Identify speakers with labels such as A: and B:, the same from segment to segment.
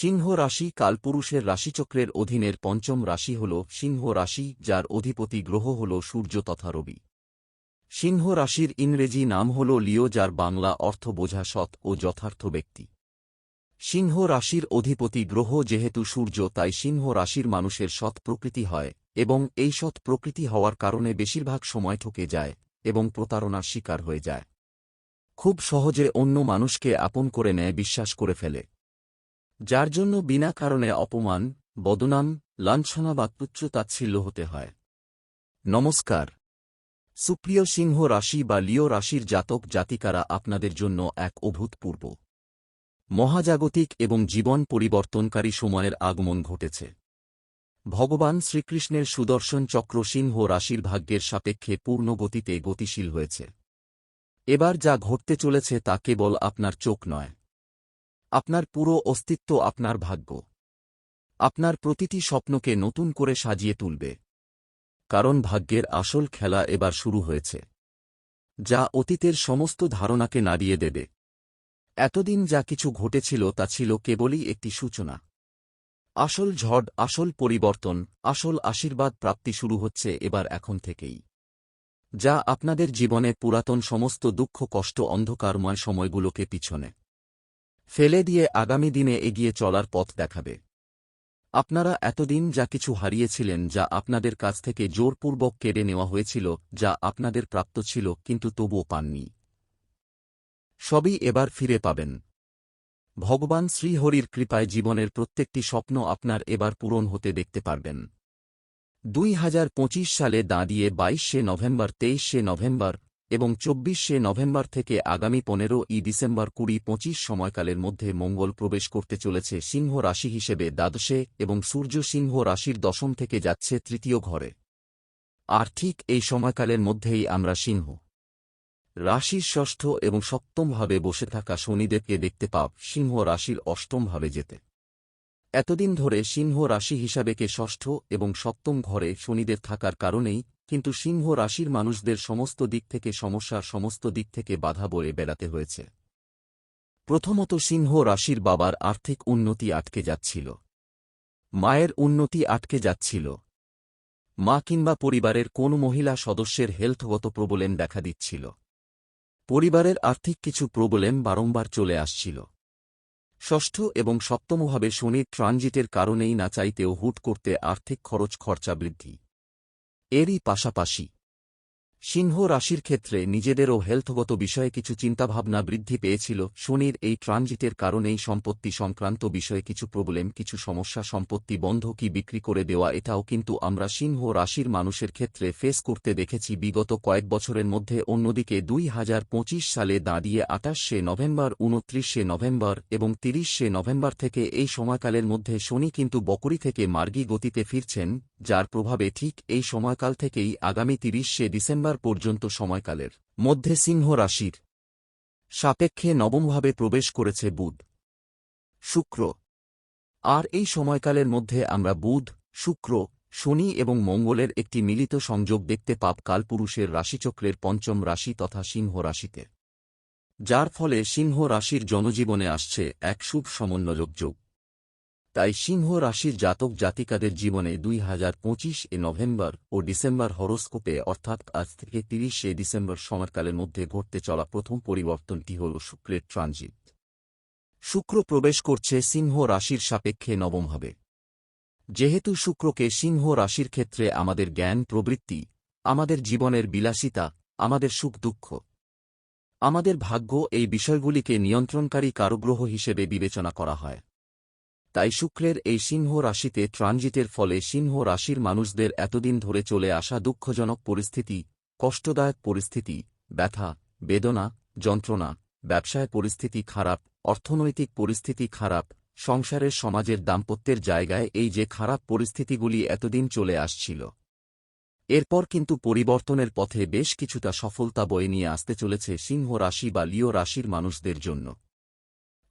A: সিংহ রাশি কালপুরুষের রাশিচক্রের অধীনের পঞ্চম রাশি হল সিংহ রাশি, যার অধিপতি গ্রহ হল সূর্য তথা রবি। সিংহ রাশির ইংরেজি নাম হল লিও, যার বাংলা অর্থ বোঝা সৎ ও যথার্থ ব্যক্তি। সিংহ রাশির অধিপতি গ্রহ যেহেতু সূর্য, তাই সিংহ রাশির মানুষের সৎ প্রকৃতি হয় এবং এই সৎ প্রকৃতি হওয়ার কারণে বেশিরভাগ সময় ঠকে যায় এবং প্রতারণার শিকার হয়ে যায়। খুব সহজে অন্য মানুষকে আপন করে নেয়, বিশ্বাস করে ফেলে। যার জন্য বিনা কারণে অপমান, বদনাম, লাঞ্ছনা বা তুচ্ছ তাচ্ছিল্য হতে হয়। নমস্কার। সুপ্রিয় সিংহ রাশি বা লিও রাশির জাতক জাতিকারা আপনাদের জন্য এক অভূতপূর্ব মহাজাগতিক এবং জীবন পরিবর্তনকারী সময়ের আগমন ঘটেছে। ভগবান শ্রীকৃষ্ণের সুদর্শন চক্র সিংহ রাশির ভাগ্যের সাপেক্ষে পূর্ণ গতিতে গতিশীল হয়েছে। এবার যা ঘটতে চলেছে তা কেবল আপনার চোখ নয়। আপনার পুরো অস্তিত্ব আপনার ভাগ্য। আপনার প্রতিটি স্বপ্নকে নতুন করে সাজিয়ে তুলবে। কারণ ভাগ্যের আসল খেলা এবার শুরু হয়েছে। যা অতীতের সমস্ত ধারণাকে নাড়িয়ে দেবে। এতদিন যা কিছু ঘটেছিল তা ছিল কেবলই একটি সূচনা। আসল ঝড়, আসল পরিবর্তন, আসল আশীর্বাদ প্রাপ্তি শুরু হচ্ছে এবার এখন থেকেই। যা আপনাদের জীবনে পুরাতন সমস্ত দুঃখ, কষ্ট, অন্ধকারময় সময়গুলোকে পিছনে। ফেলে দিয়ে আগামী দিনে এগিয়ে চলার পথ দেখাবে। আপনারা এতদিন যা কিছু হারিয়েছিলেন যা আপনাদের কাছ থেকে জোরপূর্বক কেড়ে নেওয়া হয়েছিল, যা আপনাদের প্রাপ্ত ছিল, কিন্তু তবুও পাননি। সবই এবার ফিরে পাবেন। ভগবান শ্রীহরির কৃপায় জীবনের প্রত্যেকটি স্বপ্ন আপনার এবার পূরণ হতে দেখতে পারবেন। দুই হাজার পঁচিশ সালে দাঁড়িয়ে বাইশে নভেম্বর, তেইশে নভেম্বর এবং চব্বিশে নভেম্বর থেকে আগামী পনেরো ই ডিসেম্বর কুড়ি পঁচিশ সময়কালের মধ্যে মঙ্গল প্রবেশ করতে চলেছে সিংহ রাশি হিসেবে দ্বাদশে এবং সূর্য সিংহ রাশির দশম থেকে যাচ্ছে তৃতীয় ঘরে। আর ঠিক এই সময়কালের মধ্যেই আমরা সিংহ রাশির ষষ্ঠ এবং সপ্তমভাবে বসে থাকা শনিদেবকে দেখতে পাব, সিংহ রাশির অষ্টমভাবে যেতে। এতদিন ধরে সিংহ রাশি হিসাবেকে ষষ্ঠ এবং সপ্তম ঘরে শনিদেব থাকার কারণেই কিন্তু সিংহ রাশির মানুষদের সমস্ত দিক থেকে সমস্যার সমস্ত দিক থেকে বাধা বয়ে বেড়াতে হয়েছে। প্রথমত সিংহ রাশির বাবার আর্থিক উন্নতি আটকে যাচ্ছিল। মায়ের উন্নতি আটকে যাচ্ছিল। মা কিংবা পরিবারের কোন মহিলা সদস্যের হেলথগত প্রবলেম দেখা দিচ্ছিল। পরিবারের আর্থিক কিছু প্রবলেম বারংবার চলে আসছিল। ষষ্ঠ এবং সপ্তমভাবে শনির ট্রানজিটের কারণেই না চাইতেও হুট করতে আর্থিক খরচ খরচা বৃদ্ধি। এরই পাশাপাশি সিংহ রাশির ক্ষেত্রে নিজেদেরও হেলথগত বিষয়ে কিছু চিন্তাভাবনা বৃদ্ধি পেয়েছিল। শনির এই ট্রানজিটের কারণেই সম্পত্তি সংক্রান্ত বিষয়ে কিছু প্রবলেম, কিছু সমস্যা সম্পত্তি বন্ধ কি বিক্রি করে দেওয়া এটাও কিন্তু আমরা সিংহ রাশির মানুষের ক্ষেত্রে ফেস করতে দেখেছি। বিগত কয়েক বছরের মধ্যে অন্যদিকে দুই হাজার পঁচিশ সালে দাঁড়িয়ে আটাশে নভেম্বর, উনত্রিশে নভেম্বর এবং তিরিশে নভেম্বর থেকে এই সময়কালের মধ্যে শনি কিন্তু বকরি থেকে মার্গী গতিতে ফিরছেন, যার প্রভাবে ঠিক এই সময়কাল থেকেই আগামী তিরিশে ডিসেম্বর পর্যন্ত সময়কালের মধ্যে সিংহ রাশির সাপেক্ষে নবমভাবে প্রবেশ করেছে বুধ। শুক্র। আর এই সময়কালের মধ্যে আমরা বুধ, শুক্র, শনি এবং মঙ্গলের একটি মিলিত সংযোগ দেখতে পাব কালপুরুষের রাশিচক্রের পঞ্চম রাশি তথা সিংহ রাশিতে। যার ফলে সিংহ রাশির জনজীবনে আসছে এক শুভ সমন্বয়ক যোগ। তাই সিংহ রাশির জাতক জাতিকাদের জীবনে দুই হাজার পঁচিশ এ নভেম্বর ও ডিসেম্বর হরস্কোপে, অর্থাৎ আজ থেকে তিরিশে ডিসেম্বর সময়কালের মধ্যে ঘটতে চলা প্রথম পরিবর্তনটি হল শুক্রের ট্রানজিট। শুক্র প্রবেশ করছে সিংহ রাশির সাপেক্ষে নবমভাবে। যেহেতু শুক্রকে সিংহ রাশির ক্ষেত্রে আমাদের জ্ঞান, প্রবৃত্তি, আমাদের জীবনের বিলাসিতা, আমাদের সুখ দুঃখ, আমাদের ভাগ্য এই বিষয়গুলিকে নিয়ন্ত্রণকারী কারুগ্রহ হিসেবে বিবেচনা করা হয়। তাই শুক্রের এই সিংহ রাশিতে ট্রানজিটের ফলে সিংহ রাশির মানুষদের এতদিন ধরে চলে আসা দুঃখজনক পরিস্থিতি, কষ্টদায়ক পরিস্থিতি, ব্যথা, বেদনা, যন্ত্রণা, ব্যবসায় পরিস্থিতি খারাপ, অর্থনৈতিক পরিস্থিতি খারাপ, সংসারের সমাজের দাম্পত্যের জায়গায় এই যে খারাপ পরিস্থিতিগুলি এতদিন চলে আসছিল। এরপর কিন্তু পরিবর্তনের পথে বেশ কিছুটা সফলতা বয়ে নিয়ে আসতে চলেছে সিংহ রাশি বা লিও রাশির মানুষদের জন্য।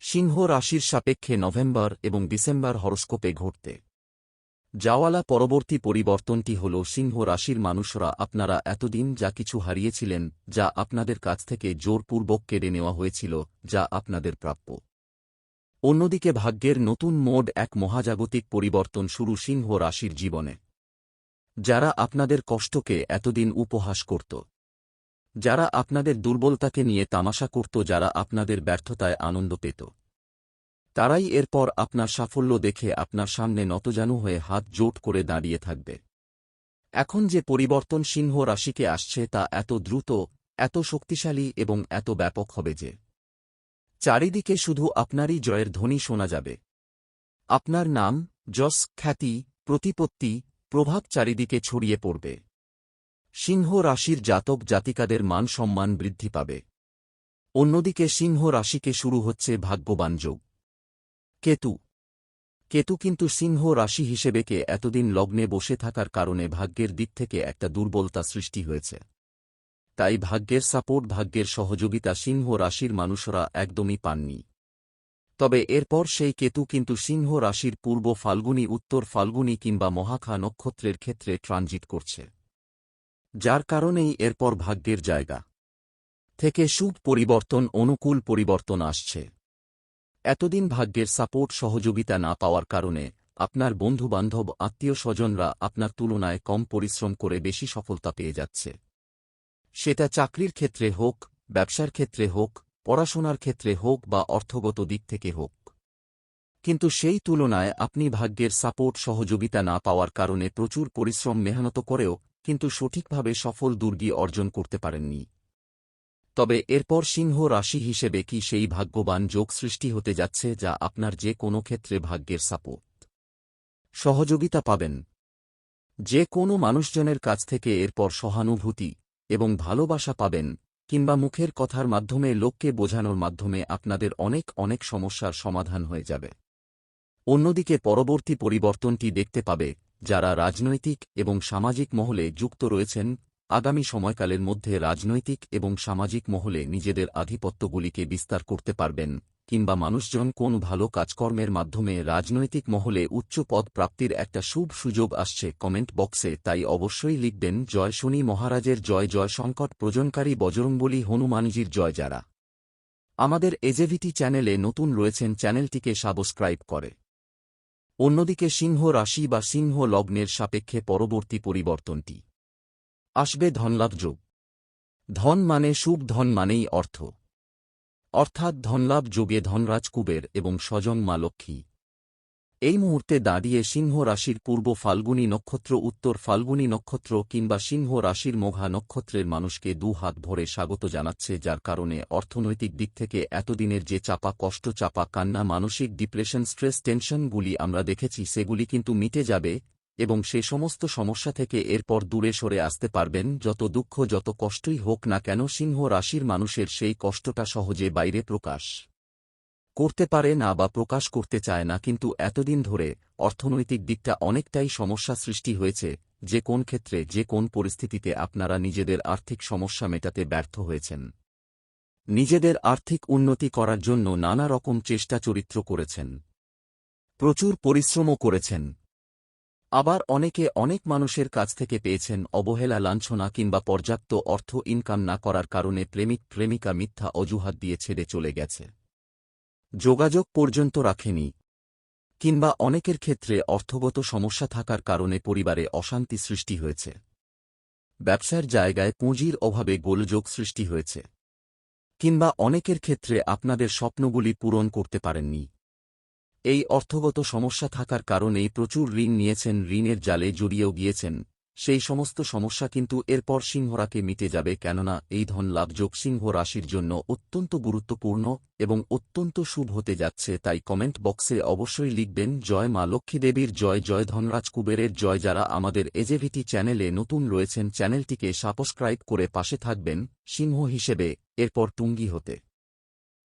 A: সিংহ রাশির সাপেক্ষে নভেম্বর এবং ডিসেম্বর হরস্কোপে ঘটতে। যাওয়ালা পরবর্তী পরিবর্তনটি হল সিংহ রাশির মানুষরা আপনারা এতদিন যা কিছু হারিয়েছিলেন, যা আপনাদের কাছ থেকে জোরপূর্বক কেড়ে নেওয়া হয়েছিল, যা আপনাদের প্রাপ্য। অন্যদিকে ভাগ্যের নতুন মোড এক মহাজাগতিক পরিবর্তন শুরু সিংহ রাশির জীবনে। যারা আপনাদের কষ্টকে এতদিন উপহাস করত। যারা আপনাদের দুর্বলতাকে নিয়ে তামাশা করত, যারা আপনাদের ব্যর্থতায় আনন্দ পেত। তারাই এরপর আপনার সাফল্য দেখে আপনার সামনে নতজানু হয়ে হাত জোট করে দাঁড়িয়ে থাকবে। এখন যে পরিবর্তন সিংহ রাশিকে আসছে, তা এত দ্রুত, এত শক্তিশালী এবং এত ব্যাপক হবে যে চারিদিকে শুধু আপনারই জয়ের ধ্বনি শোনা যাবে। আপনার নাম, যশ, খ্যাতি, প্রতিপত্তি, প্রভাব চারিদিকে ছড়িয়ে পড়বে। সিংহ রাশির জাতক জাতিকাদের মান সম্মান বৃদ্ধি পাবে। অন্যদিকে সিংহ রাশিকে শুরু হচ্ছে ভাগ্যবান যোগ। কেতু। কেতু কিন্তু সিংহ রাশি হিসেবেকে এতদিন লগ্নে বসে থাকার কারণে ভাগ্যের দিক থেকে একটা দুর্বলতা সৃষ্টি হয়েছে। তাই ভাগ্যের সাপোর্ট, ভাগ্যের সহযোগিতা সিংহ রাশির মানুষরা একদমই পাননি। তবে এরপর সেই কেতু কিন্তু সিংহ রাশির পূর্ব ফাল্গুনি, উত্তর ফাল্গুনি কিংবা মহাখা নক্ষত্রের ক্ষেত্রে ট্রানজিট করছে। যার কারণেই এরপর ভাগ্যের জায়গা থেকে সুখ পরিবর্তন, অনুকূল পরিবর্তন আসছে। এতদিন ভাগ্যের সাপোর্ট, সহযোগিতা না পাওয়ার কারণে আপনার বন্ধুবান্ধব আত্মীয় স্বজনরা আপনার তুলনায় কম পরিশ্রম করে বেশি সফলতা পেয়ে যাচ্ছে। সেটা চাকরির ক্ষেত্রে হোক, ব্যবসার ক্ষেত্রে হোক, পড়াশোনার ক্ষেত্রে হোক বা অর্থগত দিক থেকে হোক। কিন্তু সেই তুলনায় আপনি ভাগ্যের সাপোর্ট, সহযোগিতা না পাওয়ার কারণে প্রচুর পরিশ্রম মেহনত করেও কিন্তু সঠিকভাবে সফল দুর্গী অর্জন করতে পারেননি। তবে এরপর সিংহ রাশি হিসেবে কি সেই ভাগ্যবান যোগ সৃষ্টি হতে যাচ্ছে যা আপনার যে কোনো ক্ষেত্রে ভাগ্যের সাপোর্ট? সহযোগিতা পাবেন। যে কোনো মানুষজনের কাছ থেকে এরপর সহানুভূতি এবং ভালোবাসা পাবেন কিংবা মুখের কথার মাধ্যমে লোককে বোঝানোর মাধ্যমে আপনাদের অনেক অনেক সমস্যার সমাধান হয়ে যাবে। অন্যদিকে পরবর্তী পরিবর্তনটি দেখতে পাবে যারা রাজনৈতিক এবং সামাজিক মহলে যুক্ত রয়েছেন, আগামী সময়কালের মধ্যে রাজনৈতিক এবং সামাজিক মহলে নিজেদের আধিপত্যগুলিকে বিস্তার করতে পারবেন, কিংবা মানুষজন কোন ভালো কাজকর্মের মাধ্যমে রাজনৈতিক মহলে উচ্চ পদ প্রাপ্তির একটা শুভ সুযোগ আসছে কমেন্ট বক্সে, তাই অবশ্যই লিখবেন, জয় শনি মহারাজের জয় জয় সংকট প্রজনকারী বজরংবলী হনুমানজির জয় যারা। আমাদের এজেভিটি চ্যানেলে নতুন রয়েছেন, চ্যানেলটিকে সাবস্ক্রাইব করে। অন্যদিকে সিংহ রাশি বা সিংহ লগ্নের সাপেক্ষে পরবর্তী পরিবর্তনটি। আসবে ধনলাভ যোগ। ধন মানে শুভ ধন মানেই অর্থ। অর্থাৎ ধনলাভ যোগে ধনরাজ কুবের এবং স্বজন মা লক্ষ্মী। এই মুহূর্তে দাঁড়িয়ে সিংহ রাশির পূর্ব ফাল্গুনী নক্ষত্র, উত্তর ফাল্গুনী নক্ষত্র কিংবা সিংহ রাশির মোঘা নক্ষত্রের মানুষকে দু হাত ভরে স্বাগত জানাচ্ছে, যার কারণে অর্থনৈতিক দিক থেকে এতদিনের যে চাপা কষ্ট, চাপা কান্না, মানসিক ডিপ্রেশন, স্ট্রেস, টেনশনগুলি আমরা দেখেছি, সেগুলি কিন্তু মিটে যাবে এবং সে সমস্ত সমস্যা থেকে এরপর দূরে সরে আসতে পারবেন। যত দুঃখ, যত কষ্টই হোক না কেন, সিংহ রাশির মানুষের সেই কষ্টটা সহজে বাইরে প্রকাশ করতে পারে না বা প্রকাশ করতে চায় না, কিন্তু এতদিন ধরে অর্থনৈতিক দিকটা অনেকটাই সমস্যা সৃষ্টি হয়েছে, যে কোন ক্ষেত্রে, যে কোন পরিস্থিতিতে আপনারা নিজেদের আর্থিক সমস্যা মেটাতে ব্যর্থ হয়েছেন। নিজেদের আর্থিক উন্নতি করার জন্য নানা রকম চেষ্টা চরিত্র করেছেন। প্রচুর পরিশ্রমও করেছেন। আবার অনেকে অনেক মানুষের কাছ থেকে পেয়েছেন অবহেলা, লাঞ্ছনা কিংবা পর্যাপ্ত অর্থ ইনকাম না করার কারণে প্রেমিক, প্রেমিকা মিথ্যা অজুহাত দিয়ে ছেড়ে চলে গেছে। যোগাযোগ পর্যন্ত রাখেনি। কিংবা অনেকের ক্ষেত্রে অর্থগত সমস্যা থাকার কারণে পরিবারে অশান্তি সৃষ্টি হয়েছে। ব্যবসার জায়গায় পুঁজির অভাবে গোলযোগ সৃষ্টি হয়েছে। কিংবা অনেকের ক্ষেত্রে আপনাদের স্বপ্নগুলি পূরণ করতে পারেননি। এই অর্থগত সমস্যা থাকার কারণেই প্রচুর ঋণ নিয়েছেন, ঋণের জালে জড়িয়েও গিয়েছেন। সেই সমস্ত সমস্যা কিন্তু এরপর সিংহরাকে মিটে যাবে কেননা এই ধন লাভযোগ সিংহ রাশির জন্য অত্যন্ত গুরুত্বপূর্ণ এবং অত্যন্ত শুভ হতে যাচ্ছে, তাই কমেন্ট বক্সে অবশ্যই লিখবেন, জয় মা লক্ষ্মী দেবীর জয় জয় ধনরাজ কুবেরের জয়। যারা আমাদের এজেভিটি চ্যানেলে নতুন রয়েছেন, চ্যানেলটিকে সাবস্ক্রাইব করে পাশে থাকবেন সিংহ হিসেবে। এরপর টুঙ্গি হতে।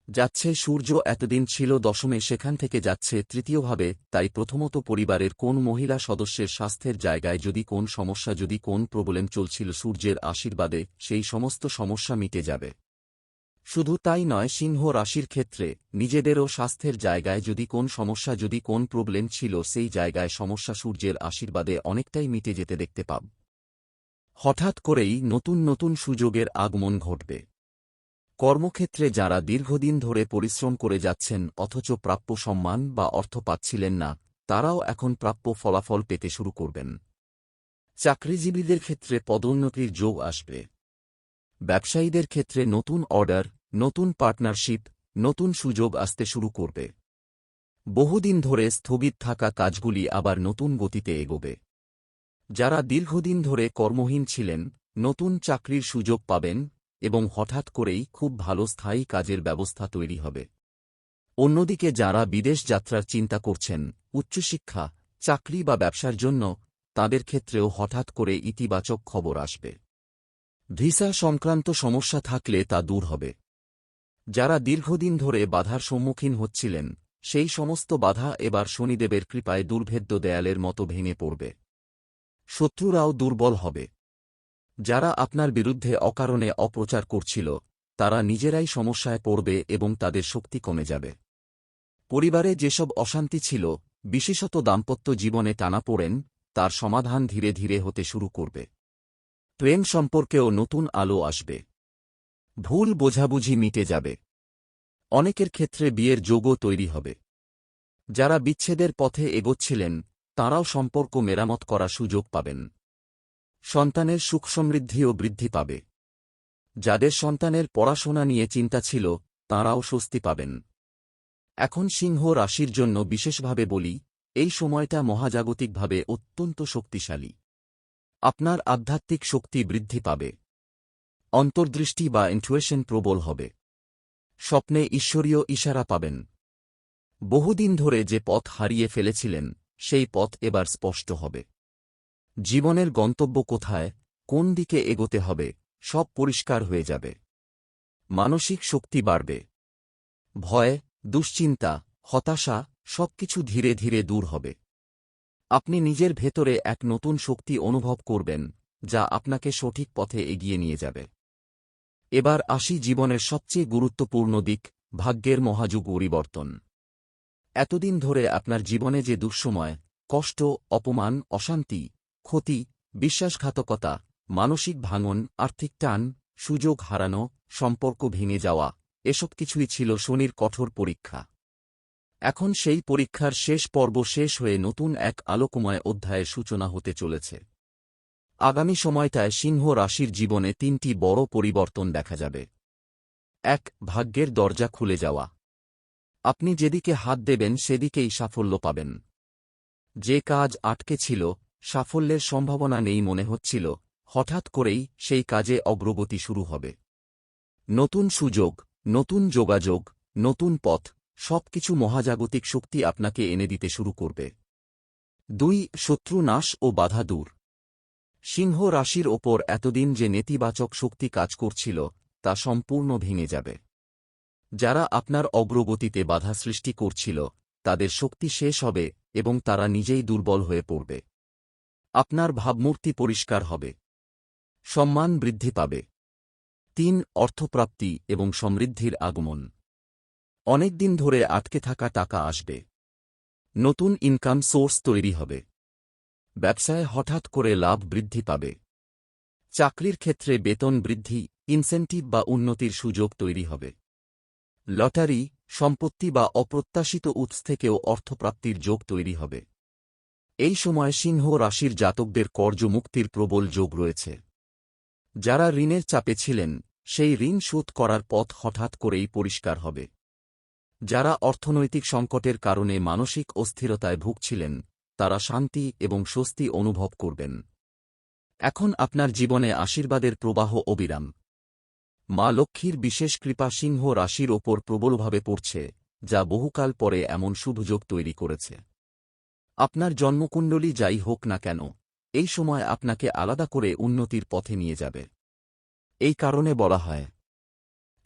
A: যাচ্ছে সূর্য এতদিন ছিল দশমে, সেখান থেকে যাচ্ছে তৃতীয়ভাবে, তাই প্রথমত পরিবারের কোন মহিলা সদস্যের স্বাস্থ্যের জায়গায় যদি কোন সমস্যা, যদি কোন প্রবলেম চলছিল সূর্যের আশীর্বাদে, সেই সমস্ত সমস্যা মিটে যাবে। শুধু তাই নয়, সিংহ রাশির ক্ষেত্রে, নিজেদেরও স্বাস্থ্যের জায়গায় যদি কোন সমস্যা, যদি কোন প্রবলেম ছিল, সেই জায়গায় সমস্যা সূর্যের আশীর্বাদে অনেকটাই মিটে যেতে দেখতে পাব। হঠাৎ করেই নতুন নতুন সুযোগের আগমন ঘটবে। কর্মক্ষেত্রে যারা দীর্ঘদিন ধরে পরিশ্রম করে যাচ্ছেন, অথচ প্রাপ্য সম্মান বা অর্থ পাচ্ছিলেন না, তারাও এখন প্রাপ্য ফলাফল পেতে শুরু করবেন। চাকরিজীবীদের ক্ষেত্রে পদোন্নতির যোগ আসবে। ব্যবসায়ীদের ক্ষেত্রে নতুন অর্ডার, নতুন পার্টনারশিপ, নতুন সুযোগ আসতে শুরু করবে। বহুদিন ধরে স্থগিত থাকা কাজগুলি আবার নতুন গতিতে এগোবে। যারা দীর্ঘদিন ধরে কর্মহীন ছিলেন, নতুন চাকরির সুযোগ পাবেন এবং হঠাৎ করেই খুব ভালো স্থায়ী কাজের ব্যবস্থা তৈরি হবে। অন্যদিকে যারা বিদেশ যাত্রার চিন্তা করছেন, উচ্চশিক্ষা, চাকরি বা ব্যবসার জন্য, তাদের ক্ষেত্রেও হঠাৎ করে ইতিবাচক খবর আসবে। ভিসা সংক্রান্ত সমস্যা থাকলে তা দূর হবে। যারা দীর্ঘদিন ধরে বাধার সম্মুখীন হচ্ছিলেন, সেই সমস্ত বাধা এবার শনিদেবের কৃপায় দুর্ভেদ্য দেয়ালের মতো ভেঙে পড়বে। শত্রুরাও দুর্বল হবে। যারা আপনার বিরুদ্ধে অকারণে অপ্রচার করছিল, তারা নিজেরাই সমস্যায় পড়বে এবং তাদের শক্তি কমে যাবে। পরিবারে যেসব অশান্তি ছিল, বিশেষত দাম্পত্য জীবনে টানা পড়েন, তার সমাধান ধীরে ধীরে হতে শুরু করবে। প্রেম সম্পর্কেও নতুন আলো আসবে। ভুল বোঝাবুঝি মিটে যাবে। অনেকের ক্ষেত্রে বিয়ের যোগও তৈরি হবে। যারা বিচ্ছেদের পথে এগোচ্ছিলেন, তাঁরাও সম্পর্ক মেরামত করার সুযোগ পাবেন। সন্তানের সুখ সমৃদ্ধিও বৃদ্ধি পাবে। যাদের সন্তানের পড়াশোনা নিয়ে চিন্তা ছিল, তাঁরাও স্বস্তি পাবেন। এখন সিংহ রাশির জন্য বিশেষভাবে বলি, এই সময়টা মহাজাগতিকভাবে অত্যন্ত শক্তিশালী। আপনার আধ্যাত্মিক শক্তি বৃদ্ধি পাবে। অন্তর্দৃষ্টি বা ইন্টুয়েশন প্রবল হবে। স্বপ্নে ঈশ্বরীয় ইশারা পাবেন। বহুদিন ধরে যে পথ হারিয়ে ফেলেছিলেন, সেই পথ এবার স্পষ্ট হবে। জীবনের গন্তব্য কোথায়, কোন দিকে এগোতে হবে, সব পরিষ্কার হয়ে যাবে। মানসিক শক্তি বাড়বে। ভয়, দুশ্চিন্তা, হতাশা সবকিছু ধীরে ধীরে দূর হবে। আপনি নিজের ভেতরে এক নতুন শক্তি অনুভব করবেন, যা আপনাকে সঠিক পথে এগিয়ে নিয়ে যাবে। এবার আসি জীবনের সবচেয়ে গুরুত্বপূর্ণ দিক, ভাগ্যের মহাযুগ পরিবর্তন। এতদিন ধরে আপনার জীবনে যে দুঃসময়, কষ্ট, অপমান, অশান্তি ক্ষতি, বিশ্বাসঘাতকতা, মানসিক ভাঙন, আর্থিক টান, সুযোগ হারানো, সম্পর্ক ভেঙে যাওয়া, এসব কিছুই ছিল শনির কঠোর পরীক্ষা। এখন সেই পরীক্ষার শেষ পর্ব শেষ হয়ে নতুন এক আলোকময় অধ্যায়ের সূচনা হতে চলেছে। আগামী সময়টায় সিংহ রাশির জীবনে তিনটি বড় পরিবর্তন দেখা যাবে। এক, ভাগ্যের দরজা খুলে যাওয়া। আপনি যেদিকে হাত দেবেন সেদিকেই সাফল্য পাবেন। যে কাজ আটকে ছিল সাফল্যের সম্ভাবনা নেই মনে হচ্ছিল, হঠাৎ করেই সেই কাজে অগ্রগতি শুরু হবে। নতুন সুযোগ, নতুন যোগাযোগ, নতুন পথ, সবকিছু মহাজাগতিক শক্তি আপনাকে এনে দিতে শুরু করবে। দুই, শত্রু নাশ ও বাধা দূর। সিংহ রাশির ওপর এতদিন যে নেতিবাচক শক্তি কাজ করছিল, তা সম্পূর্ণ ভেঙে যাবে। যারা আপনার অগ্রগতিতে বাধা সৃষ্টি করছিল, তাদের শক্তি শেষ হবে এবং তারা নিজেই দুর্বল হয়ে পড়বে। আপনার ভাবমূর্তি পরিষ্কার হবে। সম্মান বৃদ্ধি পাবে। তিন, অর্থপ্রাপ্তি এবং সমৃদ্ধির আগমন। অনেক দিন ধরে আটকে থাকা টাকা আসবে। নতুন ইনকাম সোর্স তৈরি হবে। ব্যবসায় হঠাৎ করে লাভ বৃদ্ধি পাবে। চাকরির ক্ষেত্রে বেতন বৃদ্ধি ইনসেন্টিভ বা উন্নতির সুযোগ তৈরি হবে। লটারি, সম্পত্তি বা অপ্রত্যাশিত উৎস থেকেও অর্থপ্রাপ্তির যোগ তৈরি হবে। এই সময় সিংহ রাশির জাতকদের কর্যমুক্তির প্রবল যোগ রয়েছে। যারা ঋণের চাপে ছিলেন, সেই ঋণ শোধ করার পথ হঠাৎ করেই পরিষ্কার হবে। যারা অর্থনৈতিক সংকটের কারণে মানসিক অস্থিরতায় ভুগছিলেন, তারা শান্তি এবং স্বস্তি অনুভব করবেন। এখন আপনার জীবনে আশীর্বাদের প্রবাহ অবিরাম। মা লক্ষ্মীর বিশেষ কৃপা সিংহ রাশির ওপর প্রবলভাবে পড়ছে, যা বহুকাল পরে এমন শুভযোগ তৈরি করেছে। আপনার জন্মকুণ্ডলী যাই হোক না কেন, এই সময় আপনাকে আলাদা করে উন্নতির পথে নিয়ে যাবে। এই কারণে বলা হয়,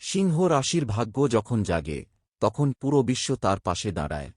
A: সিংহ রাশির ভাগ্য যখন জাগে, তখন পুরো বিশ্ব তার পাশে দাঁড়ায়।